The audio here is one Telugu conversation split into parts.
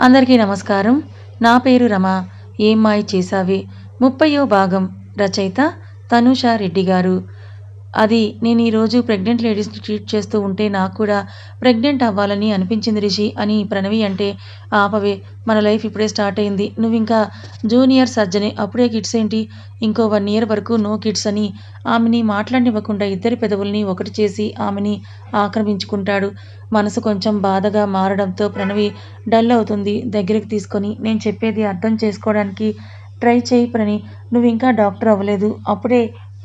అందరికీ నమస్కారం. నా పేరు రమ. ఏం మాయ చేసావే ముప్పయో భాగం రచయిత తనుషారెడ్డి గారు. అది నేను ఈరోజు ప్రెగ్నెంట్ లేడీస్ని ట్రీట్ చేస్తూ ఉంటే నాకు కూడా ప్రెగ్నెంట్ అవ్వాలని అనిపించింది రిషి అని ప్రణవి అంటే ఆపవే మన లైఫ్ ఇప్పుడే స్టార్ట్ అయింది. నువ్వు ఇంకా జూనియర్ సర్జనే అప్పుడే కిడ్స్ ఏంటి? ఇంకో వన్ ఇయర్ వరకు నో కిడ్స్ అని ఆమెని మాట్లాడినివ్వకుండా ఇద్దరి పెదవుల్ని ఒకటి చేసి ఆమెని ఆక్రమించుకుంటాడు. మనసు కొంచెం బాధగా మారడంతో ప్రణవి డల్ అవుతుంది. దగ్గరికి తీసుకొని నేను చెప్పేది అర్థం చేసుకోవడానికి ట్రై చేయి ప్రణి. నువ్వు ఇంకా డాక్టర్ అవ్వలేదు. అప్పుడే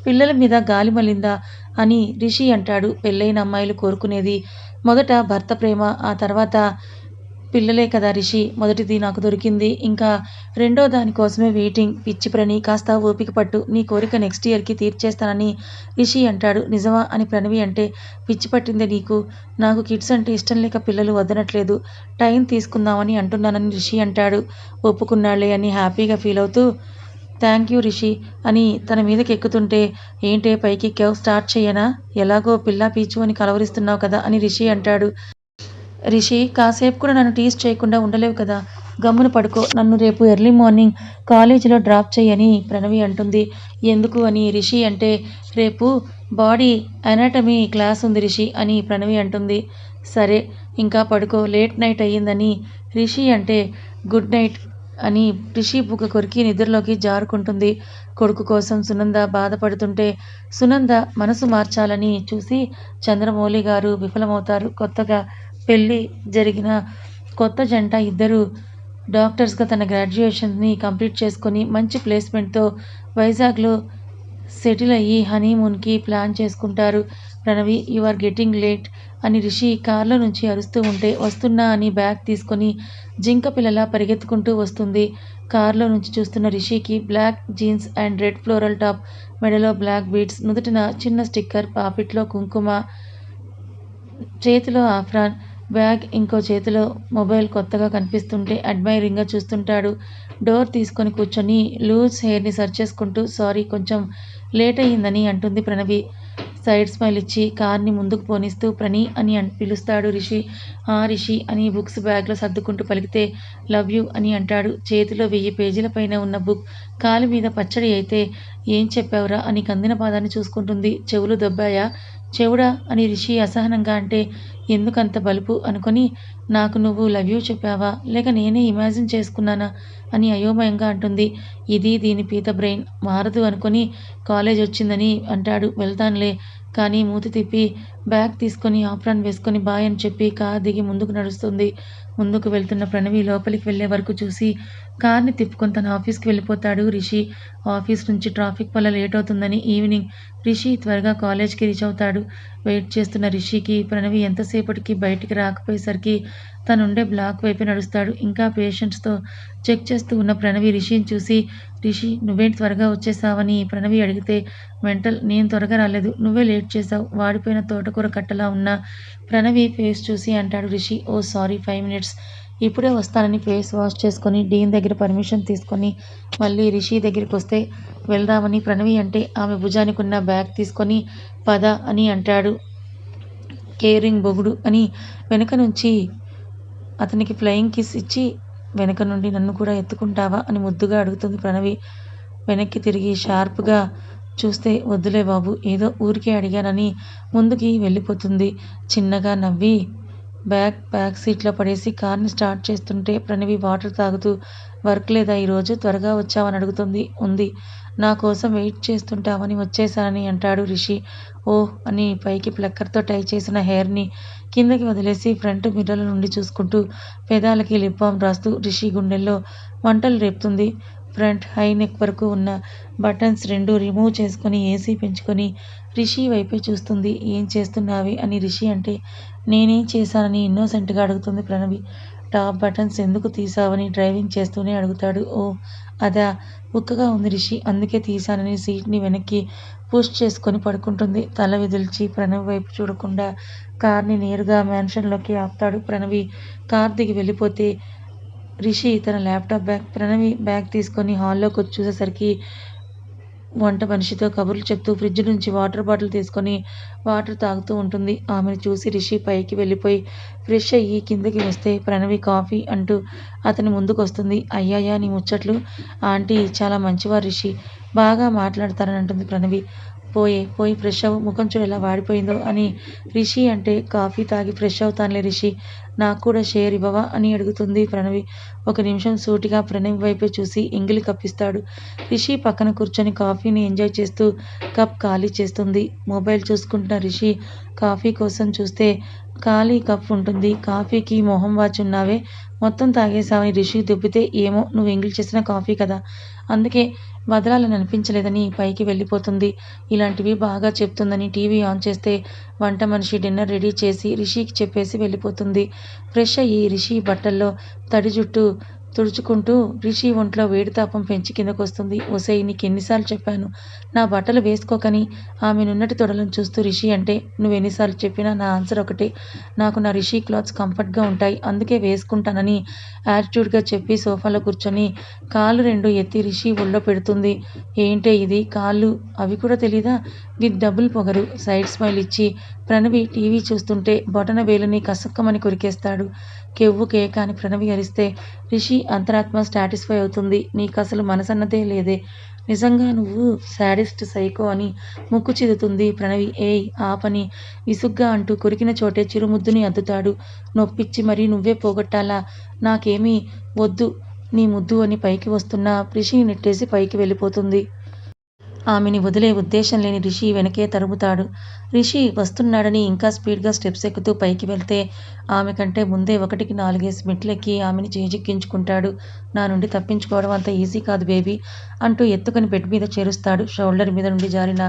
పిల్లల మీద గాలి మలిందా అని రిషి అంటాడు. పెళ్ళైన అమ్మాయిలు కోరుకునేది మొదట భర్త ప్రేమ ఆ తర్వాత పిల్లలే కదా రిషి. మొదటిది నాకు దొరికింది. ఇంకా రెండో దానికోసమే వెయిటింగ్. పిచ్చి ప్రణి కాస్త ఓపిక పట్టు. నీ కోరిక నెక్స్ట్ ఇయర్కి తీర్చేస్తానని రిషి అంటాడు. నిజమా అని ప్రణవి అంటే పిచ్చి పట్టిందే నీకు? నాకు కిడ్స్ అంటే ఇష్టం లేక పిల్లలు వదనట్లేదు టైం తీసుకుందామని అంటున్నానని రిషి అంటాడు. ఒప్పుకున్నాళ్ళే అని హ్యాపీగా ఫీల్ అవుతూ థ్యాంక్ యూ రిషి అని తన మీదకి ఎక్కుతుంటే ఏంటే పైకి ఎక్కావు స్టార్ట్ చేయనా ఎలాగో పిల్లా పీచు అని కలవరిస్తున్నావు కదా అని రిషి అంటాడు. రిషి కాసేపు కూడా నన్ను టీస్ చేయకుండా ఉండలేవు కదా. గమ్మున పడుకో నన్ను రేపు ఎర్లీ మార్నింగ్ కాలేజీలో డ్రాప్ చేయని ప్రణవి అంటుంది. ఎందుకు అని రిషి అంటే రేపు బాడీ అనాటమీ క్లాస్ ఉంది రిషి అని ప్రణవి అంటుంది. సరే ఇంకా పడుకో లేట్ నైట్ అయ్యిందని రిషి అంటే గుడ్ నైట్ అని రిషి బుగ్గ కొరికి నిద్రలోకి జారుకుంటుంది. కొడుకు కోసం సునంద బాధపడుతుంటే సునంద మనసు మార్చాలని చూసి చంద్రమౌళి గారు విఫలమవుతారు. కొత్తగా పెళ్ళి జరిగిన కొత్త జంట ఇద్దరు డాక్టర్స్గా తన గ్రాడ్యుయేషన్ని కంప్లీట్ చేసుకొని మంచి ప్లేస్మెంట్తో వైజాగ్లో సెటిల్ అయ్యి హనీమూన్కి ప్లాన్ చేసుకుంటారు. Pranavi you are getting late అని రిషి కార్లో నుంచి అరుస్తూ ఉంటే వస్తున్నా అని బ్యాగ్ తీసుకొని జింక పిల్లలా పరిగెత్తుకుంటూ వస్తుంది. కార్లో నుంచి చూస్తున్న రిషికి black jeans and red floral top మెడలో బ్లాక్ బీడ్స్ నుదుటిన చిన్న స్టిక్కర్ పాపిట్లో కుంకుమ చేతిలో ఆఫ్రాన్ బ్యాగ్ ఇంకో చేతిలో మొబైల్ కొత్తగా కనిపిస్తుంటే అడ్మైరింగ్గా చూస్తుంటాడు. డోర్ తీసుకొని కూర్చొని లూజ్ హెయిర్ని సర్చ్ చేసుకుంటూ సారీ కొంచెం లేట్ అయ్యిందని అంటుంది ప్రణవి. సైడ్ స్మైల్ ఇచ్చి కార్ని ముందుకు పోనిస్తూ ప్రణి అని పిలుస్తాడు రిషి. ఆ రిషి అని బుక్స్ బ్యాగ్లో సర్దుకుంటూ పలికితే లవ్ యూ అని అంటాడు. చేతిలో వెయ్యి పేజీల పైన ఉన్న బుక్ కాలు మీద పచ్చడి అయితే ఏం చెప్పావురా? అని కందిన పాదాన్ని చూసుకుంటుంది. చెవులు దొబ్బాయా? చెవుడా? అని రిషి అసహనంగా అంటే ఎందుకంత బలుపు అనుకొని నాకు నువ్వు లవ్ యూ చెప్పావా? లేక నేనే ఇమాజిన్ చేసుకున్నానా? అని అయోమయంగా అంటుంది. ఇది దీని పీత బ్రెయిన్. మారదు అనుకొని కాలేజ్ వచ్చిందని అంటాడు. వెళ్తానులే. కానీ మూతి తిప్పి బ్యాగ్ తీసుకొని ఆప్రాన్ వేసుకొని బాయ్ అని చెప్పి కార్ దిగి ముందుకు నడుస్తుంది. ముందుకు వెళ్తున్న ప్రణవి లోపలికి వెళ్ళే వరకు చూసి కార్ని తిప్పుకొని తన ఆఫీస్కి వెళ్ళిపోతాడు రిషి. ఆఫీస్ నుంచి ట్రాఫిక్ వల్ల లేట్ అవుతుందని ఈవినింగ్ రిషి త్వరగా కాలేజ్కి రీచ్ అవుతాడు. వెయిట్ చేస్తున్న రిషికి ప్రణవి ఎంతసేపటికి బయటికి రాకపోయేసరికి తనుండే బ్లాక్ వైపు నడుస్తాడు. ఇంకా పేషెంట్స్తో చెక్ చేస్తూ ఉన్న ప్రణవి రిషిని చూసి రిషి నువ్వేంటి త్వరగా వచ్చేసావని? ప్రణవి అడిగితే మెంటల్ నేను త్వరగా రాలేదు. నువ్వే లేట్ చేసావు వాడిపోయిన తోటకూర కట్టలా ఉన్న. ప్రణవి ఫేస్ చూసి అంటాడు Rishi oh sorry five minutes. ఇప్పుడే వస్తానని ఫేస్ వాష్ చేసుకొని డీన్ దగ్గర పర్మిషన్ తీసుకొని మళ్ళీ రిషి దగ్గరికి వస్తే వెళ్దామని ప్రణవి అంటే ఆమె భుజానికి ఉన్న బ్యాగ్ తీసుకొని పద అని అంటాడు. కేరింగ్ బొగుడు అని వెనుక నుంచి అతనికి ఫ్లయింగ్ కిస్ ఇచ్చి వెనక నుండి నన్ను కూడా ఎత్తుకుంటావా అని ముద్దుగా అడుగుతుంది ప్రణవి. వెనక్కి తిరిగి షార్ప్గా చూస్తే వద్దులే బాబు ఏదో ఊరికే అడిగానని ముందుకి వెళ్ళిపోతుంది. చిన్నగా నవ్వి బ్యాగ్ బ్యాక్ సీట్లో పడేసి కార్ని స్టార్ట్ చేస్తుంటే ప్రణవి వాటర్ తాగుతూ వర్క్ లేదా ఈరోజు త్వరగా వచ్చావని అడుగుతుంది ఉంది. నా కోసం వెయిట్ చేస్తుంటావని వచ్చేసానని అంటాడు రిషి. ఓహ్ అని పైకి ప్లక్కర్తో టై చేసిన హెయిర్ని కిందకి వదిలేసి ఫ్రంట్ మిర్రర్ల నుండి చూసుకుంటూ పెదాలకి లిప్ బామ్ రాస్తూ రిషి గుండెల్లో మంటలు రేపుతుంది. ఫ్రంట్ హై నెక్ వరకు ఉన్న బటన్స్ రెండు రిమూవ్ చేసుకొని ఏసీ పెంచుకొని రిషి వైపే చూస్తుంది. ఏం చేస్తున్నావి? అని రిషి అంటే నేనేం చేశానని ఇన్నోసెంట్గా అడుగుతుంది ప్రణవి. టాప్ బటన్స్ ఎందుకు తీసావని డ్రైవింగ్ చేస్తూనే అడుగుతాడు. ఓ అదా ఉక్కగా ఉంది రిషి. అందుకే తీశానని సీట్ని వెనక్కి పుష్ చేసుకొని పడుకుంటుంది. తల విదిల్చి ప్రణవి వైపు చూడకుండా కార్ని నేరుగా మ్యాన్షన్లోకి ఆపుతాడు ప్రణవి. కార్ దిగి వెళ్ళిపోతే రిషి తన ల్యాప్టాప్ బ్యాగ్ ప్రణవి బ్యాగ్ తీసుకొని హాల్లోకి వచ్చి చూసేసరికి వంట మనిషితో కబుర్లు చెప్తూ ఫ్రిడ్జ్ నుంచి వాటర్ బాటిల్ తీసుకొని వాటర్ తాగుతూ ఉంటుంది. ఆమెను చూసి రిషి పైకి వెళ్ళిపోయి ఫ్రెష్ అయ్యి కిందకి వస్తే ప్రణవి కాఫీ అంటూ అతని ముందుకు వస్తుంది అయ్యాయా నీ ముచ్చట్లు. ఆంటీ చాలా మంచివారు రిషి. బాగా మాట్లాడతారని అంటుంది ప్రణవి. పోయే పోయి ఫ్రెష్ అవ్వు ముఖం చూడు ఎలా వాడిపోయిందో అని రిషి అంటే కాఫీ తాగి ఫ్రెష్ అవుతానులే రిషి. నాకు కూడా షేర్ ఇవ్వవా అని అడుగుతుంది ప్రణవి. ఒక నిమిషం సూటిగా ప్రణవి వైపే చూసి ఎంగిలి కప్పిస్తాడు. రిషి పక్కన కూర్చొని కాఫీని ఎంజాయ్ చేస్తూ కప్ ఖాళీ చేస్తుంది. మొబైల్ చూసుకుంటున్న రిషి కాఫీ కోసం చూస్తే ఖాళీ కప్ ఉంటుంది. కాఫీకి మొహం వాచున్నావే మొత్తం తాగేసావని రిషి దుబ్బితే ఏమో నువ్వు ఎంగిల్ చేసిన కాఫీ కదా. అందుకే వదలాలని అనిపించలేదని పైకి వెళ్ళిపోతుంది. ఇలాంటివి బాగా చెప్తుందని టీవీ ఆన్ చేస్తే వంట మనిషి డిన్నర్ రెడీ చేసి రిషికి చెప్పేసి వెళ్ళిపోతుంది. ఫ్రెష్ అయ్యి రిషి బట్టల్లో తడి జుట్టు తుడుచుకుంటూ రిషి ఒంట్లో వేడి తాపం పెంచి కిందకొస్తుంది. ఒసేయ్ నీకు ఎన్నిసార్లు చెప్పాను? నా బట్టలు వేసుకోకని ఆమె నున్నటి తొడలను చూస్తూ రిషి అంటే నువ్వు ఎన్నిసార్లు చెప్పినా నా ఆన్సర్ ఒకటే. నాకు నా రిషి క్లాత్స్ కంఫర్ట్గా ఉంటాయి. అందుకే వేసుకుంటానని యాటిట్యూడ్గా చెప్పి సోఫాలో కూర్చొని కాళ్ళు రెండు ఎత్తి రిషి ఒళ్ళో పెడుతుంది. ఏంటే ఇది? కాళ్ళు? అవి కూడా తెలీదా? విత్ డబుల్ పొగరు. సైడ్ స్మైల్ ఇచ్చి ప్రణవి టీవీ చూస్తుంటే బొటన వేలుని కసక్కమని కొరికేస్తాడు. కెవ్వు కేక అని ప్రణవి అరిస్తే రిషి అంతరాత్మ సాటిస్ఫై అవుతుంది. నీకు అసలు మనసన్నదే లేదే. నిజంగా నువ్వు శాడిస్ట్ సైకో అని ముక్కు చిదుతుంది ప్రణవి. ఏయ్ ఆపని. విసుగ్గా అంటూ కొరికిన చోటే చిరుముద్దుని అద్దుతాడు. నొప్పిచ్చి మరీ నువ్వే పోగొట్టాలా? నాకేమీ వద్దు. నీ ముద్దు అని పైకి వస్తున్న రిషి నెట్టేసి పైకి వెళ్ళిపోతుంది. ఆమెని వదిలే ఉద్దేశం లేని రిషి వెనకే తరుముతాడు. రిషి వస్తున్నాడని ఇంకా స్పీడ్గా స్టెప్స్ ఎక్కుతూ పైకి వెళ్తే ఆమె కంటే ముందే ఒకటికి నాలుగేసి మెట్లెక్కి ఆమెని చేజిక్కించుకుంటాడు. నా నుండి తప్పించుకోవడం అంత ఈజీ కాదు బేబీ అంటూ ఎత్తుకొని బెడ్ మీద చేరుస్తాడు. షోల్డర్ మీద నుండి జారిన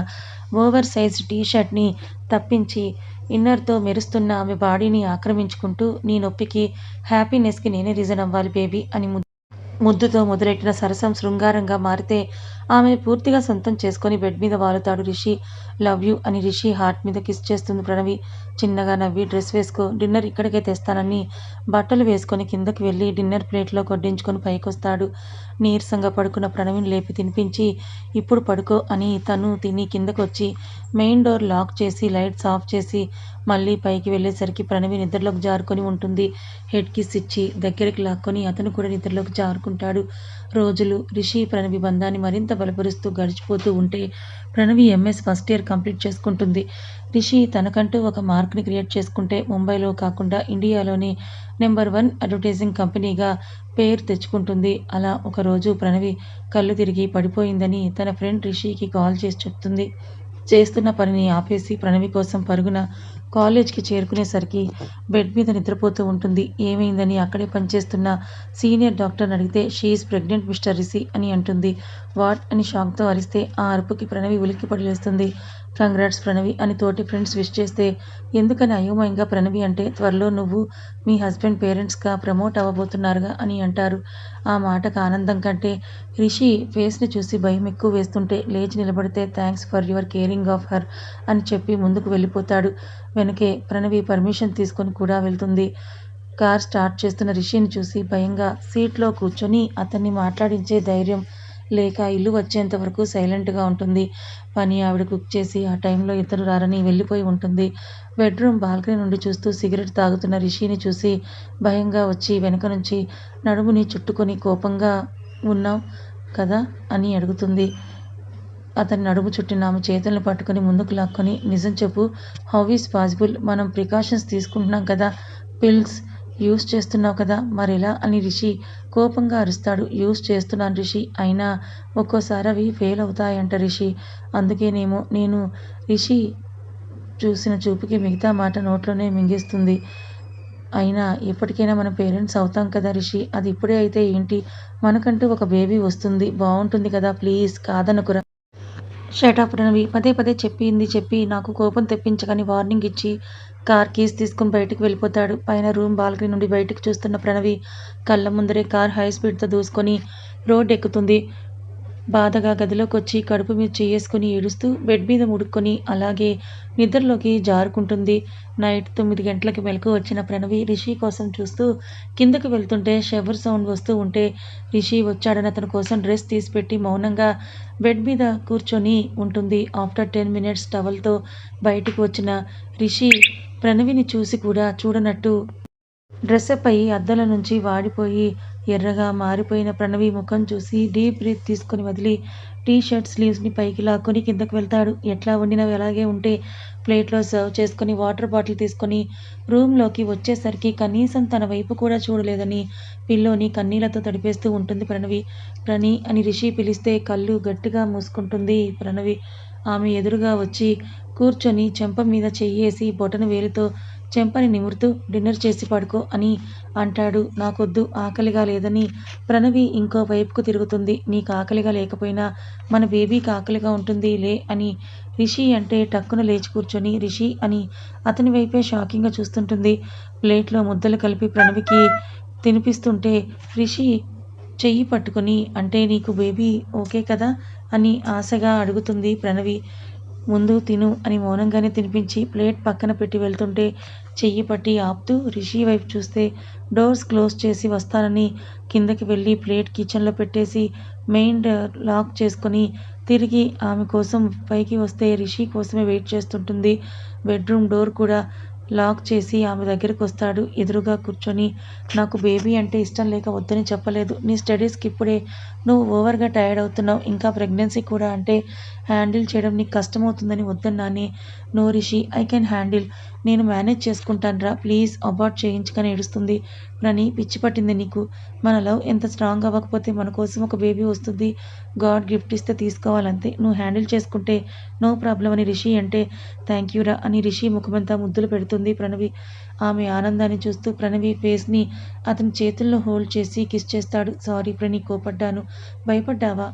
ఓవర్ సైజ్ టీ షర్ట్ని తప్పించి ఇన్నర్తో మెరుస్తున్న ఆమె బాడీని ఆక్రమించుకుంటూ నీ నొప్పికి హ్యాపీనెస్కి నేనే రీజన్ అవ్వాలి బేబీ అని ముద్దుతో మొదలెట్టిన సరసం శృంగారంగా మారితే ఆమెను పూర్తిగా సొంతం చేసుకొని బెడ్ మీద వాలుతాడు రిషి. లవ్ యూ అని రిషి హార్ట్ మీద కిస్ చేస్తుంది ప్రణవి. చిన్నగా నవ్వి డ్రెస్ వేసుకో డిన్నర్ ఇక్కడికే తెస్తానని బట్టలు వేసుకొని కిందకి వెళ్ళి డిన్నర్ ప్లేట్లో కొడ్డించుకొని పైకొస్తాడు. నీరసంగా పడుకున్న ప్రణవిని లేపి తినిపించి ఇప్పుడు పడుకో అని తను తిని కిందకొచ్చి మెయిన్ డోర్ లాక్ చేసి లైట్స్ ఆఫ్ చేసి మళ్ళీ పైకి వెళ్ళేసరికి ప్రణవి నిద్రలోకి జారుకొని ఉంటుంది. హెడ్ కిస్ ఇచ్చి దగ్గరికి లాక్కొని అతను కూడా నిద్రలోకి జారుకుంటాడు. రోజులు రిషి ప్రణవి బంధాన్ని మరింత బలపరుస్తూ గడిచిపోతూ ఉంటే Pranavi MS first year complete చేసుకుంటుంది. రిషి తనకంటూ ఒక మార్క్ని క్రియేట్ చేసుకుంటే ముంబైలో కాకుండా ఇండియాలోని నెంబర్ వన్ అడ్వర్టైజింగ్ కంపెనీగా పేరు తెచ్చుకుంటుంది. అలా ఒకరోజు ప్రణవి కళ్ళు తిరిగి పడిపోయిందని తన ఫ్రెండ్ రిషికి కాల్ చేసి చెప్తుంది. చేస్తున్న పనిని ఆపేసి ప్రణవి కోసం పరుగున కాలేజ్కి చేరుకునేసరికి బెడ్ మీద నిద్రపోతూ ఉంటుంది. ఏమైందని అక్కడే పనిచేస్తున్న సీనియర్ డాక్టర్ని అడిగితే షీఈస్ ప్రెగ్నెంట్ మిస్టర్ రిసి అని అంటుంది. వాట్ అని షాక్తో అరిస్తే ఆ అరుపుకి ప్రణవి ఉలిక్కి పడిలేస్తుంది కంగ్రాట్స్ ప్రణవి అని తోటి ఫ్రెండ్స్ విష్ చేస్తే ఎందుకని అయోమయంగా ప్రణవి అంటే త్వరలో నువ్వు మీ హస్బెండ్ పేరెంట్స్గా ప్రమోట్ అవ్వబోతున్నారుగా అని అంటారు. ఆ మాటకు ఆనందం కంటే రిషి ఫేస్ని చూసి భయం ఎక్కువ వేస్తుంటే లేచి నిలబడితే thanks for your caring of her అని చెప్పి ముందుకు వెళ్ళిపోతాడు. వెనకే ప్రణవి పర్మిషన్ తీసుకొని కూడా వెళ్తుంది. కార్ స్టార్ట్ చేస్తున్న రిషిని చూసి భయంగా సీట్లో కూర్చొని అతన్ని మాట్లాడించే ధైర్యం లేక ఇల్లు వచ్చేంత వరకు సైలెంట్గా ఉంటుంది. పని ఆవిడ కుక్ చేసి ఆ టైంలో ఇద్దరు రారని వెళ్ళిపోయి ఉంటుంది. బెడ్రూమ్ బాల్కనీ నుండి చూస్తూ సిగరెట్ తాగుతున్న రిషిని చూసి భయంగా వచ్చి వెనక నుంచి నడుముని చుట్టుకొని కోపంగా ఉన్నావు కదా? అని అడుగుతుంది. అతని నడుము చుట్టిన ఆమె చేతులను పట్టుకుని ముందుకు లాక్కొని నిజం చెప్పు హౌ ఈస్ పాసిబుల్? మనం ప్రికాషన్స్ తీసుకుంటున్నాం కదా పిల్స్ యూస్ చేస్తున్నావు కదా? మరెలా? అని రిషి కోపంగా అరుస్తాడు. యూస్ చేస్తున్నాను రిషి. అయినా ఒక్కోసారి అవి ఫెయిల్ అవుతాయంట రిషి. అందుకేనేమో నేను రిషి చూసిన చూపుకి మిగతా మాట నోట్లోనే మింగేస్తుంది. అయినా ఎప్పటికైనా మన పేరెంట్స్ అవుతాం కదా రిషి? అది ఇప్పుడే అయితే ఏంటి? మనకంటూ ఒక బేబీ వస్తుంది. బాగుంటుంది కదా? ప్లీజ్ కాదనుకురా. షటప్ రవి పదే పదే చెప్పింది చెప్పి నాకు కోపం తెప్పించకని వార్నింగ్ ఇచ్చి కార్ కీస్ తీసుకుని బయటికి వెళ్ళిపోతాడు. పైన రూమ్ బాల్కనీ నుండి బయటికి చూస్తున్న ప్రణవి కళ్ళ ముందరే కార్ హై స్పీడ్తో దూసుకొని రోడ్ ఎక్కుతుంది. బాధగా గదిలోకి వచ్చి కడుపు మీద చేసుకుని ఏడుస్తూ బెడ్ మీద ముడుక్కొని అలాగే నిద్రలోకి జారుకుంటుంది. నైట్ తొమ్మిది గంటలకి మెలకు వచ్చిన ప్రణవి రిషి కోసం చూస్తూ కిందకు వెళ్తుంటే షవర్ సౌండ్ వస్తూ ఉంటే రిషి వచ్చాడని అతని కోసం డ్రెస్ తీసిపెట్టి మౌనంగా బెడ్ మీద కూర్చొని ఉంటుంది. ఆఫ్టర్ టెన్ మినిట్స్ టవల్తో బయటకు వచ్చిన రిషి ప్రణవిని చూసి కూడా చూడనట్టు డ్రెస్అప్ అయి అద్దాల నుంచి వాడిపోయి ఎర్రగా మారిపోయిన ప్రణవి ముఖం చూసి డీప్ బ్రీత్ తీసుకొని వదిలి టీ షర్ట్ స్లీవ్స్ని పైకి లాక్కొని కిందకు వెళ్తాడు. ఎట్లా వండినవి అలాగే ఉంటే ప్లేట్లో సర్వ్ చేసుకొని వాటర్ బాటిల్ తీసుకొని రూమ్లోకి వచ్చేసరికి కనీసం తన వైపు కూడా చూడలేదని పిల్లోని కన్నీళ్ళతో తడిపేస్తూ ఉంటుంది ప్రణవి. ప్రణి అని రిషి పిలిస్తే కళ్ళు గట్టిగా మూసుకుంటుంది ప్రణవి. ఆమె ఎదురుగా వచ్చి కూర్చొని చెంప మీద చెయ్యేసి బొటన వేలుతో చెంపని నిమురుతూ డిన్నర్ చేసి పడుకో అని అంటాడు. నాకొద్దు ఆకలిగా లేదని ప్రణవి ఇంకో వైపుకు తిరుగుతుంది. నీకు ఆకలిగా లేకపోయినా మన బేబీకి ఆకలిగా ఉంటుంది లే అని రిషి అంటే టక్కున లేచి కూర్చొని రిషి అని అతని వైపే షాకింగ్గా చూస్తుంటుంది. ప్లేట్లో ముద్దలు కలిపి ప్రణవికి తినిపిస్తుంటే రిషి చెయ్యి పట్టుకొని అంటే నీకు బేబీ ఓకే కదా అని ఆశగా అడుగుతుంది ప్రణవి. ముందు తిను అని మౌనంగానే తినిపించి ప్లేట్ పక్కన పెట్టి వెళ్తుంటే చెయ్యి పట్టి ఆపుతూ రిషి వైపు చూస్తే డోర్స్ క్లోజ్ చేసి వస్తానని కిందకి వెళ్ళి ప్లేట్ కిచెన్లో పెట్టేసి మెయిన్ లాక్ చేసుకొని తిరిగి ఆమె కోసం పైకి వస్తే రిషి కోసమే వెయిట్ చేస్తుంటుంది. బెడ్రూమ్ డోర్ కూడా లాక్ చేసి ఆమె దగ్గరికి వస్తాడు. ఎదురుగా కూర్చొని నాకు బేబీ అంటే ఇష్టం లేక వద్దని చెప్పలేదు. నీ స్టడీస్కి ఇప్పుడే నువ్వు ఓవర్గా టైర్డ్ అవుతున్నావు ఇంకా ప్రెగ్నెన్సీ కూడా అంటే హ్యాండిల్ చేయడం నీకు కష్టమవుతుందని వద్దన్నానే no Rishi I can handle. నేను మేనేజ్ చేసుకుంటానురా ప్లీజ్ అబార్ట్ చేయించుకొని ఏడుస్తుంది. నని పిచ్చి పట్టింది నీకు. మన లవ్ ఎంత స్ట్రాంగ్ అవ్వకపోతే మన కోసం ఒక బేబీ వస్తుంది. గాడ్ గిఫ్ట్ ఇస్తే తీసుకోవాలంతే. నువ్వు హ్యాండిల్ చేసుకుంటే నో ప్రాబ్లం అని రిషి అంటే థ్యాంక్ యూరా అని రిషి ముఖమంతా ముద్దులు పెడుతుంది ప్రణవి. ఆమె ఆనందాన్ని చూస్తూ ప్రణవి ఫేస్ని అతని చేతుల్లో హోల్డ్ చేసి కిస్ చేస్తాడు. సారీ ప్రణి కోపడ్డాను. భయపడ్డావా?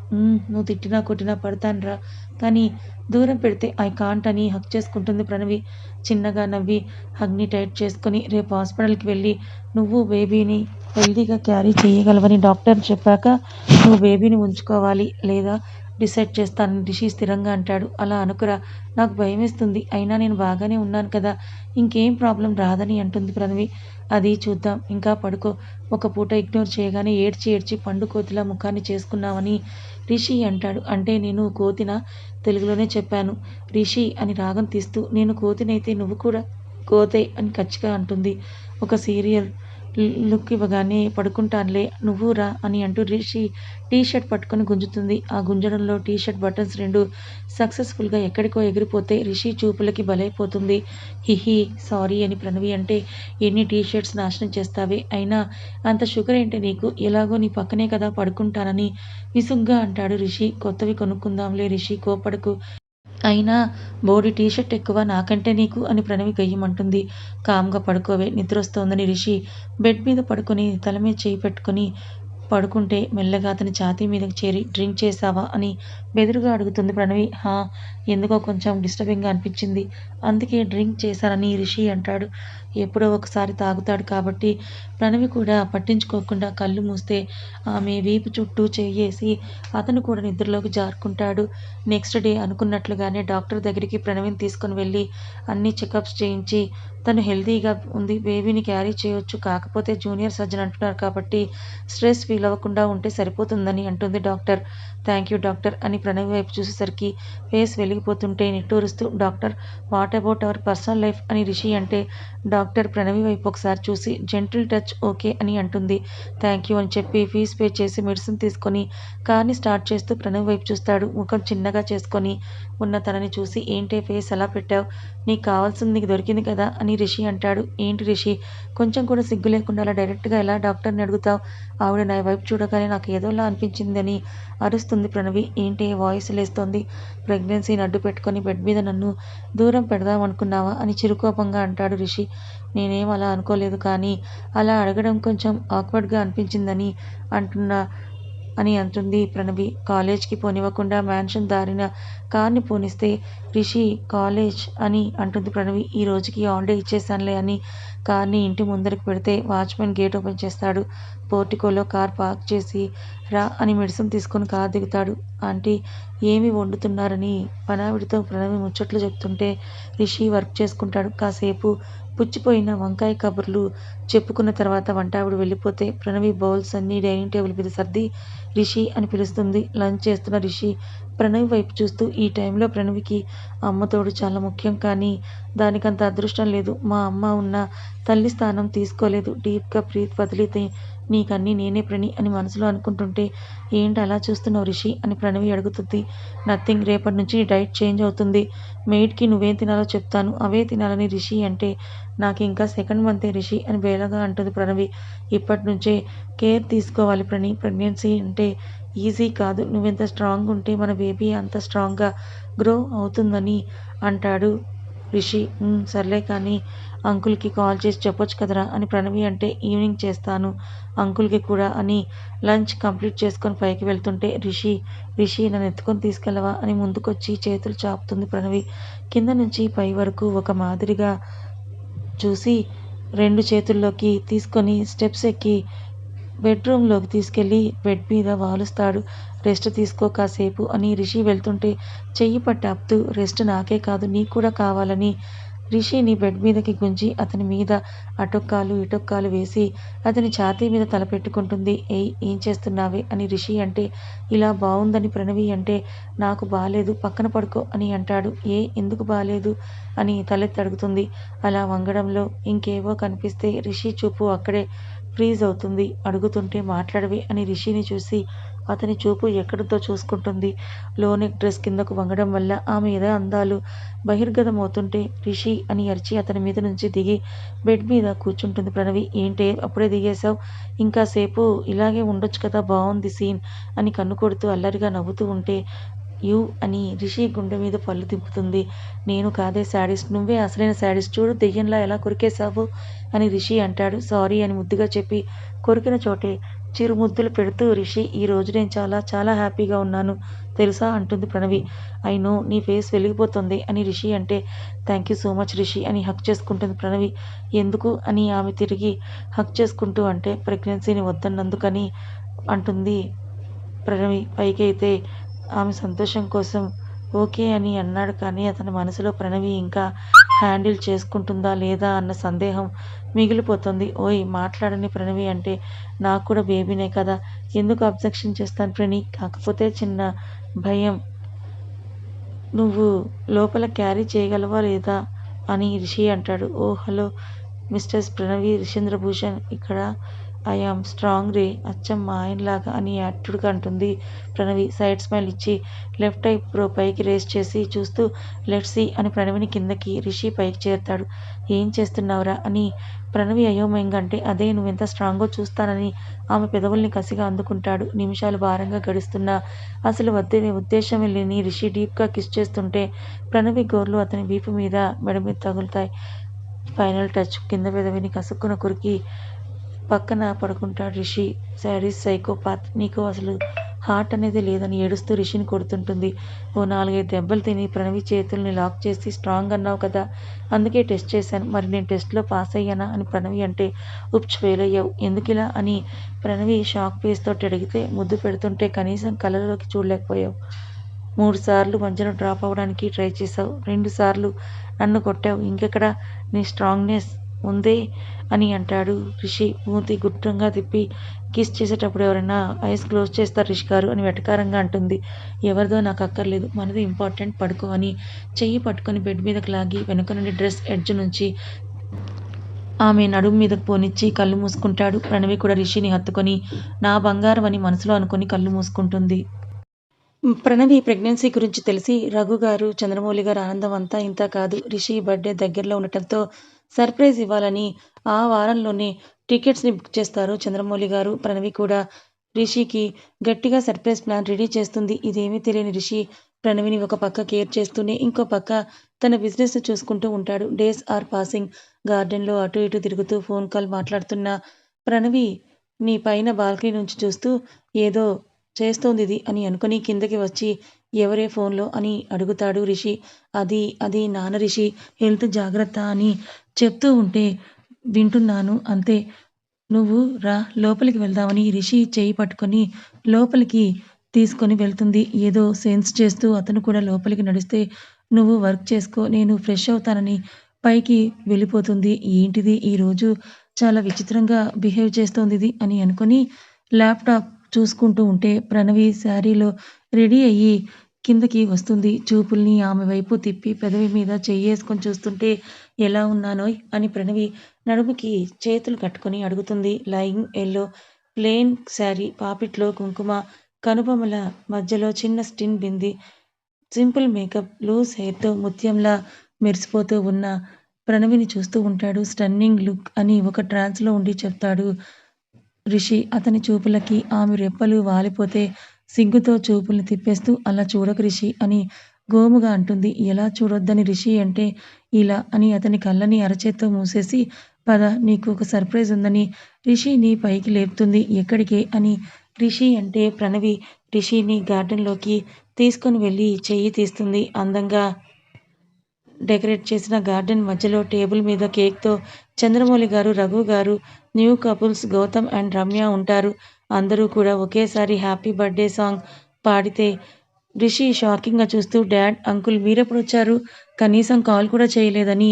నువ్వు తిట్టినా కొట్టినా పడతానురా. కానీ దూరం పెడితే ఐ కాంట్ అని హక్ చేసుకుంటుంది ప్రణవి. చిన్నగా నవ్వి హగ్ని టైట్ చేసుకొని రేపు హాస్పిటల్కి వెళ్ళి నువ్వు బేబీని హెల్దీగా క్యారీ చేయగలవని డాక్టర్ చెప్పాక నువ్వు బేబీని ఉంచుకోవాలి లేదా డిసైడ్ చేస్తానని రిషి స్థిరంగా అంటాడు. అలా అనుకురా. నాకు భయమేస్తుంది. అయినా నేను బాగానే ఉన్నాను కదా. ఇంకేం ప్రాబ్లం రాదని అంటుంది ప్రణవి. అది చూద్దాం. ఇంకా పడుకో. ఒక పూట ఇగ్నోర్ చేయగానే ఏడ్చి ఏడ్చి పండు కోతిలా ముఖాన్ని చేసుకున్నావని రిషి అంటాడు. అంటే నేను కోతిన? తెలుగులోనే చెప్పాను. రిషి అని రాగం తీస్తూ నేను కోతినైతే నువ్వు కూడా కోతే అని ఖచ్చితంగా అంటుంది. ఒక సీరియల్ లుక్ ఇవ్వగానే పడుకుంటానులే నువ్వు రా అని అంటూ రిషి టీ షర్ట్ పట్టుకొని గుంజుతుంది. ఆ గుంజడంలో టీ షర్ట్ బటన్స్ రెండు సక్సెస్ఫుల్గా ఎక్కడికో ఎగిరిపోతే రిషి చూపులకి బలైపోతుంది. హిహి సారీ అని ప్రణవి అంటే ఎన్ని టీ షర్ట్స్ నాశనం చేస్తావే? అయినా అంత షుగర్ ఏంటి నీకు? ఎలాగో నీ పక్కనే కదా పడుకుంటానని విసుగ్గా అంటాడు రిషి. కొత్తవి కొనుక్కుందాంలే రిషి కోపడకు. అయినా బోడి టీషర్ట్ ఎక్కువ నాకంటే నీకు అని ప్రణవి గయ్యమంటుంది. కామ్గా పడుకోవే నిద్రొస్తోందని రిషి బెడ్ మీద పడుకొని తల మీద చేయి పెట్టుకొని పడుకుంటే మెల్లగా అతని ఛాతీ మీదకి చేరి డ్రింక్ చేసావా అని బెదురుగా అడుగుతుంది ప్రణవి. హా ఎందుకో కొంచెం డిస్టర్బింగ్గా అనిపించింది. అందుకే డ్రింక్ చేశానని రిషి అంటాడు. ఎప్పుడో ఒకసారి తాగుతాడు కాబట్టి ప్రణవి కూడా పట్టించుకోకుండా కళ్ళు మూస్తే ఆమె వీపు చుట్టూ చేయేసి అతను కూడా నిద్రలోకి జారుకుంటాడు. నెక్స్ట్ డే అనుకున్నట్లుగానే డాక్టర్ దగ్గరికి ప్రణవిని తీసుకొని వెళ్ళి అన్ని చెకప్స్ చేయించి తను హెల్తీగా ఉంది బేబీని క్యారీ చేయొచ్చు కాకపోతే జూనియర్ సర్జన్ అంటున్నారు కాబట్టి స్ట్రెస్ ఫీల్ అవ్వకుండా ఉంటే సరిపోతుందని అంటుంది డాక్టర్. థ్యాంక్ యూ డాక్టర్ అని ప్రణవి వైపు చూసేసరికి ఫేస్ వెలిగిపోతుంటే నిట్టూరుస్తూ doctor what about our personal life అని రిషి అంటే డాక్టర్ ప్రణవి వైపు ఒకసారి చూసి జెంటిల్ టచ్ ఓకే అని అంటుంది. థ్యాంక్ యూ అని చెప్పి ఫీజు పే చేసి మెడిసిన్ తీసుకొని కార్ని స్టార్ట్ చేస్తూ ప్రణవి వైపు చూస్తాడు. ముఖం చిన్నగా చేసుకొని ఉన్న తనని చూసి ఏంటే ఫేస్ ఎలా పెట్టావు? నీకు కావాల్సింది నీకు దొరికింది కదా అని రిషి అంటాడు. ఏంటి రిషి? కొంచెం కూడా సిగ్గు లేకుండా అలా డైరెక్ట్గా ఎలా డాక్టర్ని అడుగుతావు? ఆవిడ నా వైపు చూడగానే నాకు ఏదోలా అనిపించిందని అరుస్తుంది ప్రణవి. ఏంటి వాయిస్ లేస్తోంది. ప్రెగ్నెన్సీని అడ్డు పెట్టుకొని బెడ్ మీద నన్ను దూరం పెడదాం అనుకున్నావా అని చిరుకోపంగా అంటాడు రిషి. నేనేం అలా అనుకోలేదు కానీ అలా అడగడం కొంచెం ఆక్వర్డ్గా అనిపించిందని అంటున్నా అని అంటుంది ప్రణవి. కాలేజ్కి పోనివ్వకుండా మ్యాన్షన్ దారిన కార్ని పోనిస్తే రిషి కాలేజ్ అని అంటుంది ప్రణవి. ఈ రోజుకి హాలిడే ఇచ్చేసానులే అని కార్ని ఇంటి ముందరికి పెడితే వాచ్మెన్ గేట్ ఓపెన్ చేస్తాడు. పోర్టికోలో కార్ పార్క్ చేసి రా అని మెడిసిన్ తీసుకొని కార్ దిగుతాడు. ఆంటీ ఏమి వండుతున్నారని పనావిడితో ప్రణవి ముచ్చట్లు చెప్తుంటే రిషి వర్క్ చేసుకుంటాడు. కాసేపు పుచ్చిపోయిన వంకాయ కబుర్లు చెప్పుకున్న తర్వాత వంటావిడ వెళ్ళిపోతే ప్రణవి బౌల్స్ అన్నీ డైనింగ్ టేబుల్ మీద సర్ది రిషి అని పిలుస్తుంది. లంచ్ చేస్తున్న రిషి ప్రణవి వైపు చూస్తూ ఈ టైంలో ప్రణవికి అమ్మతోడు చాలా ముఖ్యం కానీ దానికంత అదృష్టం లేదు. మా అమ్మ ఉన్న తల్లి స్థానం తీసుకోలేదు. డీప్గా ప్రీత్ వదిలితే నీకన్నీ నేనే ప్రణి అని మనసులో అనుకుంటుంటే ఏంటి అలా చూస్తున్నావు రిషి? అని ప్రణవి అడుగుతుంది. నథింగ్ రేపటి నుంచి డైట్ చేంజ్ అవుతుంది. మెయిడ్కి నువ్వేం తినాలో చెప్తాను. అవే తినాలని రిషి అంటే నాకు ఇంకా సెకండ్ మంతే రిషి అని బేలగా అంటుంది ప్రణవి. ఇప్పటి నుంచే కేర్ తీసుకోవాలి ప్రణి. ప్రెగ్నెన్సీ అంటే ఈజీ కాదు. నువ్వెంత స్ట్రాంగ్ ఉంటే మన బేబీ అంత స్ట్రాంగ్గా గ్రో అవుతుందని అంటాడు రిషి. సర్లే కానీ అంకుల్కి కాల్ చేసి చెప్పొచ్చు కదరా అని ప్రణవి అంటే ఈవినింగ్ చేస్తాను అంకుల్కి కూడా అని లంచ్ కంప్లీట్ చేసుకొని పైకి వెళ్తుంటే రిషి రిషి నన్ను ఎత్తుకొని తీసుకెళ్ళవా అని ముందుకొచ్చి చేతులు చాపుతుంది ప్రణవి. కింద నుంచి పై వరకు ఒక మాదిరిగా చూసి రెండు చేతుల్లోకి తీసుకొని స్టెప్స్ ఎక్కి బెడ్రూమ్లోకి తీసుకెళ్ళి బెడ్ మీద వాలుస్తాడు. రెస్ట్ తీసుకో కాసేపు అని రిషి వెళ్తుంటే చెయ్యి పట్టి రెస్ట్ నాకే కాదు నీకు కూడా కావాలని రిషిని బెడ్ మీదకి గుంజి అతని మీద అటొక్కాలు ఇటొక్కాలు వేసి అతని ఛాతీ మీద తలపెట్టుకుంటుంది ఏయ్ ఏం చేస్తున్నావే? అని రిషి అంటే ఇలా బాగుందని ప్రణవి అంటే నాకు బాలేదు పక్కన పడుకో అని అంటాడు. ఏ ఎందుకు బాలేదు? అని తలెత్తి అడుగుతుంది. అలా వంగడంలో ఇంకేవో కనిపిస్తే రిషి చూపు అక్కడే ఫ్రీజ్ అవుతుంది. అడుగుతుంటే మాట్లాడవే అని రిషిని చూసి అతని చూపు ఎక్కడితో చూసుకుంటుంది? లోనిక్ డ్రెస్ కిందకు వంగడం వల్ల ఆమె ఎద అందాలు? బహిర్గతమవుతుంటే రిషి అని అరిచి అతని మీద నుంచి దిగి బెడ్ మీద కూర్చుంటుంది ప్రణవి. ఏంటే? అప్పుడే దిగేశావు? ఇంకా సేపు ఇలాగే ఉండొచ్చు కదా బాగుంది సీన్ అని కన్ను కొడుతూ అల్లరిగా నవ్వుతూ ఉంటే యు అని రిషి గుండె మీద పళ్ళు దింపుతుంది నేను కాదే శాడిస్ట్. నువ్వే అసలైన శాడిస్ట్. చూడు దెయ్యంలా ఎలా కొరికేశావు అని రిషి అంటాడు. సారీ అని ముద్దుగా చెప్పి కొరికిన చోటే చిరు ముద్దులు పెడుతూ రిషి ఈ రోజు నేను చాలా చాలా హ్యాపీగా ఉన్నాను. తెలుసా? అంటుంది ప్రణవి. అయినో నీ ఫేస్ వెలిగిపోతుంది అని రిషి అంటే thank you so much Rishi అని హక్ చేసుకుంటుంది ప్రణవి. ఎందుకు? అని ఆమె తిరిగి హక్ చేసుకుంటూ అంటే ప్రెగ్నెన్సీని వద్దన్నందుకని అంటుంది ప్రణవి. పైకి అయితే ఆమె సంతోషం కోసం ఓకే అని అన్నాడు. కానీ అతని మనసులో ప్రణవి ఇంకా హ్యాండిల్ చేసుకుంటుందా లేదా అన్న సందేహం మిగిలిపోతుంది. ఓయ్ మాట్లాడని ప్రణవి అంటే నాకు కూడా బేబీనే కదా. ఎందుకు అబ్జెక్షన్ చేస్తాను ప్రణి? కాకపోతే చిన్న భయం. నువ్వు లోపల క్యారీ చేయగలవా లేదా అని రిషి అంటాడు. Oh hello misters Pranavi Rishendrabhushan ఇక్కడ ఐ ఆమ్ స్ట్రాంగ్ రే అచ్చం మా ఆయనలాగా అని యాటిట్యూడ్గా అంటుంది. ప్రణవి సైడ్ స్మైల్ ఇచ్చి లెఫ్ట్ ఐ ప్రో పైకి రేస్ చేసి చూస్తూ లెఫ్ట్ సి అని ప్రణవిని కిందకి రిషి పైకి చేరుతాడు. ఏం చేస్తున్నావురా? అని ప్రణవి అయోమయంగా అంటే అదే నువ్వు ఎంత స్ట్రాంగో చూస్తానని ఆమె పెదవుల్ని కసిగా అందుకుంటాడు. నిమిషాలు భారంగా గడుస్తున్నా అసలు వద్దే ఉద్దేశం లేని రిషి డీప్గా కిస్ చేస్తుంటే ప్రణవి గోర్లు అతని వీపు మీద మెడ మీద తగులుతాయి. ఫైనల్ టచ్ కింద పెదవిని కసుక్కున కురికి పక్కన పడుకుంటాడు రిషి. శారీస్ సైకోపాత్. నీకు అసలు హార్ట్ అనేది లేదని ఏడుస్తూ రిషిని కొడుతుంటుంది. ఓ నాలుగైదు దెబ్బలు తిని ప్రణవి చేతుల్ని లాక్ చేసి స్ట్రాంగ్ అన్నావు కదా. అందుకే టెస్ట్ చేశాను. మరి నేను టెస్ట్లో పాస్ అయ్యానా అని ప్రణవి అంటే ఉప్చ్ ఫెయిల్ అయ్యావు. ఎందుకిలా అని ప్రణవి షాక్ ఫేస్తో తోటి అడిగితే ముద్దు పెడుతుంటే కనీసం కళ్ళలోకి చూడలేకపోయావు. మూడు సార్లు మధ్యలో డ్రాప్ అవ్వడానికి ట్రై చేసావు రెండు సార్లు నన్ను కొట్టావు. ఇంకెక్కడ నీ స్ట్రాంగ్నెస్ ఉందే అని అంటాడు రిషి. మూతి గుట్రంగా తిప్పి కిస్ చేసేటప్పుడు ఎవరైనా ఐస్ క్లోజ్ చేస్తారు రిషి గారు అని వెటకారంగా అంటుంది. ఎవరిదో నాకు అక్కర్లేదు. మనది ఇంపార్టెంట్ పడుకో అని చెయ్యి పట్టుకొని బెడ్ మీదకి లాగి వెనుక నుండి డ్రెస్ ఎడ్జ్ నుంచి ఆమె నడుము మీదకు పోనిచ్చి కళ్ళు మూసుకుంటాడు. ప్రణవి కూడా రిషిని హత్తుకొని నా బంగారం అని మనసులో అనుకుని కళ్ళు మూసుకుంటుంది. ప్రణవి ప్రెగ్నెన్సీ గురించి తెలిసి రఘు గారు చంద్రమౌళి గారు ఆనందం అంతా ఇంత కాదు. రిషి బర్త్డే దగ్గరలో ఉండటంతో సర్ప్రైజ్ ఇవ్వాలని ఆ వారంలోనే టికెట్స్ని బుక్ చేస్తారు. చంద్రమౌళి గారు ప్రణవి కూడా. రిషికి గట్టిగా సర్ప్రైజ్ ప్లాన్ రెడీ చేస్తుంది. ఇదేమీ తెలియని రిషి ప్రణవిని ఒక పక్క కేర్ చేస్తూనే ఇంకో పక్క తన బిజినెస్ చూసుకుంటూ ఉంటాడు. Days are passing. గార్డెన్లో అటు ఇటు తిరుగుతూ ఫోన్ కాల్ మాట్లాడుతున్న ప్రణవి నీ పైన బాల్కనీ నుంచి చూస్తూ ఏదో చేస్తోంది ఇది అని అనుకుని కిందకి వచ్చి ఎవరే ఫోన్లో? అని అడుగుతాడు రిషి. అది అది నాన్న రిషి హెల్త్ జాగ్రత్త అని చెప్తూ ఉంటే వింటున్నాను అంతే. నువ్వు రా లోపలికి వెళ్దామని రిషి చేయి పట్టుకొని లోపలికి తీసుకొని వెళ్తుంది. ఏదో సెన్స్ చేస్తూ అతను కూడా లోపలికి నడిస్తే నువ్వు వర్క్ చేసుకో నేను ఫ్రెష్ అవుతానని పైకి వెళ్ళిపోతుంది. ఏంటిది? ఈరోజు చాలా విచిత్రంగా బిహేవ్ చేస్తోంది ఇది అని అనుకుని ల్యాప్టాప్ చూసుకుంటూ ఉంటే ప్రణవి శారీలో రెడీ అయ్యి కిందకి వస్తుంది. చూపుల్ని ఆమె వైపు తిప్పి పెదవి మీద చెయ్యేసుకొని చూస్తుంటే ఎలా ఉన్నానోయ్? అని ప్రణవి నడుముకి చేతులు కట్టుకొని అడుగుతుంది. లైంగ్ ఎల్లో ప్లేన్ శారీ పాపిట్లో కుంకుమ కనుబొమ్మల మధ్యలో చిన్న స్టిన్ బింది సింపుల్ మేకప్ లూజ్ హెయిర్తో ముత్యంలా మెరిసిపోతూ ఉన్న ప్రణవిని చూస్తూ ఉంటాడు. స్టన్నింగ్ లుక్ అని ఒక ట్రాన్స్లో ఉండి చెప్తాడు రిషి అతని చూపులకి ఆమె రెప్పలు వాలిపోతే సిగ్గుతో చూపుల్ని తిప్పేస్తూ అలా చూడక రిషి అని గోముగా అంటుంది. ఎలా చూడొద్దని రిషి అంటే ఇలా అని అతని కళ్ళని అరచేత్తో మూసేసి పద నీకు ఒక సర్ప్రైజ్ ఉందని రిషిని పైకి లేపుతుంది ఎక్కడికి అని రిషి అంటే ప్రణవి రిషిని గార్డెన్లోకి తీసుకొని వెళ్ళి చెయ్యి తీస్తుంది అందంగా డెకరేట్ చేసిన గార్డెన్ మధ్యలో టేబుల్ మీద కేక్తో చంద్రమౌళి గారు రఘు గారు new couples Gautam and Ramya ఉంటారు. అందరూ కూడా ఒకేసారి హ్యాపీ బర్త్డే సాంగ్ పాడితే రిషి షాకింగ్గా చూస్తూ డాడ్ అంకుల్ మీరెప్పుడు వచ్చారు? కనీసం కాల్ కూడా చేయలేదని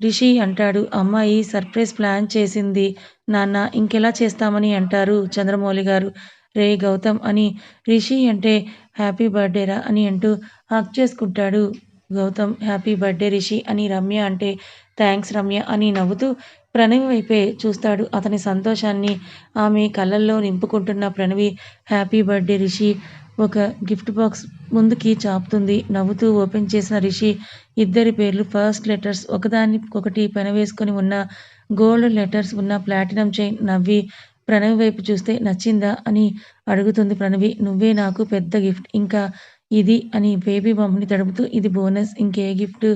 రిషి అంటాడు. అమ్మాయి సర్ప్రైజ్ ప్లాన్ చేసింది. నాన్న ఇంకెలా చేస్తామని అంటారు చంద్రమౌళి గారు. రే గౌతమ్ అని రిషి అంటే హ్యాపీ బర్త్డేరా అని అంటూ హక్ చేసుకుంటాడు. గౌతమ్ హ్యాపీ బర్త్డే రిషి అని రమ్య అంటే థ్యాంక్స్ రమ్య అని నవ్వుతూ ప్రణవి వైపే చూస్తాడు అతని సంతోషాన్ని. ఆమె కళ్ళల్లో నింపుకుంటున్న ప్రణవి హ్యాపీ బర్త్డే రిషి ఒక గిఫ్ట్ బాక్స్ ముందుకి చాపుతుంది. నవ్వుతూ ఓపెన్ చేసిన రిషి ఇద్దరి పేర్లు ఫస్ట్ లెటర్స్ ఒకదాని ఒకటి పెనవేసుకొని ఉన్న గోల్డ్ లెటర్స్ ఉన్న ప్లాటినం చైన్ నవ్వి ప్రణవి వైపు చూస్తే నచ్చిందా అని అడుగుతుంది ప్రణవి. నువ్వే నాకు పెద్ద గిఫ్ట్ ఇంకా ఇది అని బేబీ బాంబుని తడుపుతూ ఇది బోనస్ ఇంకే గిఫ్ట్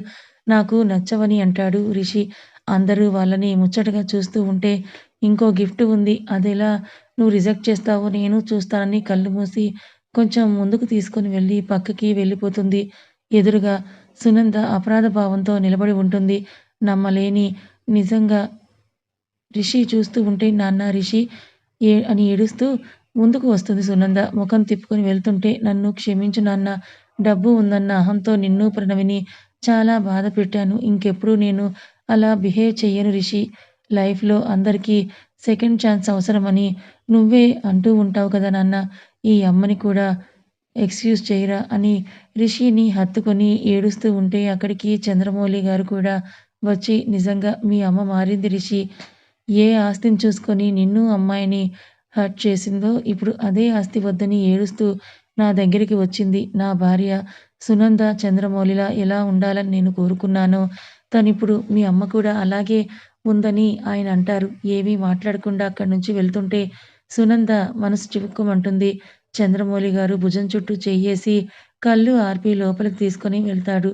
నాకు నచ్చవని అంటాడు రిషి. అందరూ వాళ్ళని ముచ్చటగా చూస్తూ ఉంటే ఇంకో గిఫ్ట్ ఉంది అదెలా నువ్వు రిజెక్ట్ చేస్తావో నేను చూస్తానని కళ్ళు మూసి కొంచెం ముందుకు తీసుకొని వెళ్ళి పక్కకి వెళ్ళిపోతుంది. ఎదురుగా సునంద అపరాధ భావంతో నిలబడి ఉంటుంది. నమ్మలేని నిజంగా రిషి చూస్తూ ఉంటే నాన్న రిషి ఏ అని ఏడుస్తూ ముందుకు వస్తుంది సునంద. ముఖం తిప్పుకొని వెళ్తుంటే నన్ను క్షమించు నాన్న డబ్బు ఉందన్న అహంతో నిన్ను ప్రణవిని చాలా బాధ పెట్టాను. ఇంకెప్పుడు నేను అలా బిహేవ్ చెయ్యను రిషి. లైఫ్లో అందరికీ సెకండ్ ఛాన్స్ అవసరమని నువ్వే అంటూ ఉంటావు కదా నాన్న. ఈ అమ్మని కూడా ఎక్స్క్యూజ్ చేయరా అని రిషిని హత్తుకొని ఏడుస్తూ ఉంటే అక్కడికి చంద్రమౌళి గారు కూడా వచ్చి నిజంగా మీ అమ్మ మారింది రిషి. ఏ ఆస్తిని చూసుకొని నిన్ను అమ్మాయిని హర్ట్ చేసిందో ఇప్పుడు అదే ఆస్తి వద్దని ఏడుస్తూ నా దగ్గరికి వచ్చింది. నా భార్య సునంద చంద్రమౌళిలా ఎలా ఉండాలని నేను కోరుకున్నానో తనిప్పుడు మీ అమ్మ కూడా అలాగే ఉందని ఆయన అంటారు. ఏమీ మాట్లాడకుండా అక్కడి నుంచి వెళ్తుంటే సునంద మనసు చివుక్కుమంటుంది. చంద్రమౌళి గారు భుజం చుట్టూ చెయ్యేసి కళ్ళు ఆర్పి లోపలికి తీసుకొని వెళ్తాడు.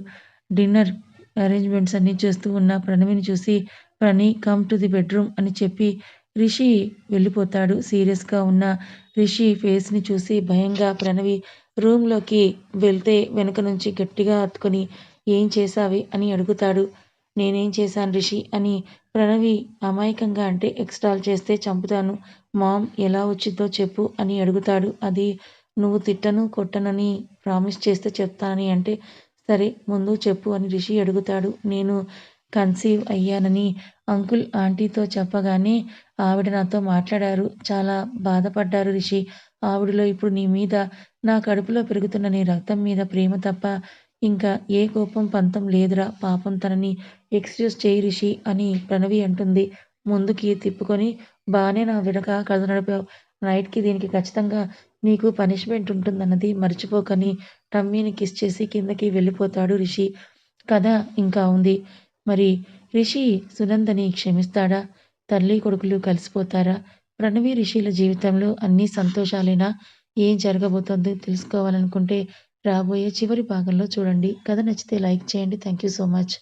డిన్నర్ అరేంజ్మెంట్స్ అన్నీ చేస్తూ ఉన్న ప్రణవిని చూసి Prani come to the bedroom అని చెప్పి రిషి వెళ్ళిపోతాడు. సీరియస్గా ఉన్న రిషి ఫేస్ని చూసి భయంగా ప్రణవి రూమ్లోకి వెళ్తే వెనుక నుంచి గట్టిగా హత్తుకొని ఏం చేశావి? అని అడుగుతాడు. నేనేం చేశాను రిషి? అని ప్రణవి అమాయకంగా అంటే ఎక్స్టాల్ చేస్తే చంపుతాను. మామ్ ఎలా వచ్చిందో చెప్పు అని అడుగుతాడు. అది నువ్వు తిట్టను కొట్టనని ప్రామిస్ చేస్తే చెప్తానని అంటే సరే ముందు చెప్పు అని రిషి అడుగుతాడు. నేను కన్సీవ్ అయ్యానని అంకుల్ ఆంటీతో చెప్పగానే ఆవిడ నాతో మాట్లాడారు. చాలా బాధపడ్డారు రిషి. ఆవిడలో ఇప్పుడు నీ మీద నా కడుపులో పెరుగుతున్న నీ రక్తం మీద ప్రేమ తప్ప ఇంకా ఏ కోపం పంతం లేదురా. పాపం తనని ఎక్స్క్యూజ్ చేయి రిషి అని ప్రణవి అంటుంది. ముందుకి తిప్పుకొని బాగానే నా విడక కథ నడిపావు. నైట్కి దీనికి ఖచ్చితంగా నీకు పనిష్మెంట్ ఉంటుందన్నది మర్చిపోకని టమ్మీని కిస్ చేసి కిందకి వెళ్ళిపోతాడు రిషి. కథ ఇంకా ఉంది. మరి రిషి సునందని క్షమిస్తాడా? తల్లి కొడుకులు కలిసిపోతారా? ప్రణవి రిషిల జీవితంలో అన్ని సంతోషాలైనా ఏం జరగబోతుందో తెలుసుకోవాలనుకుంటే రాబోయే చివరి భాగంలో చూడండి. కథ నచ్చితే లైక్ చేయండి. Thank you so much.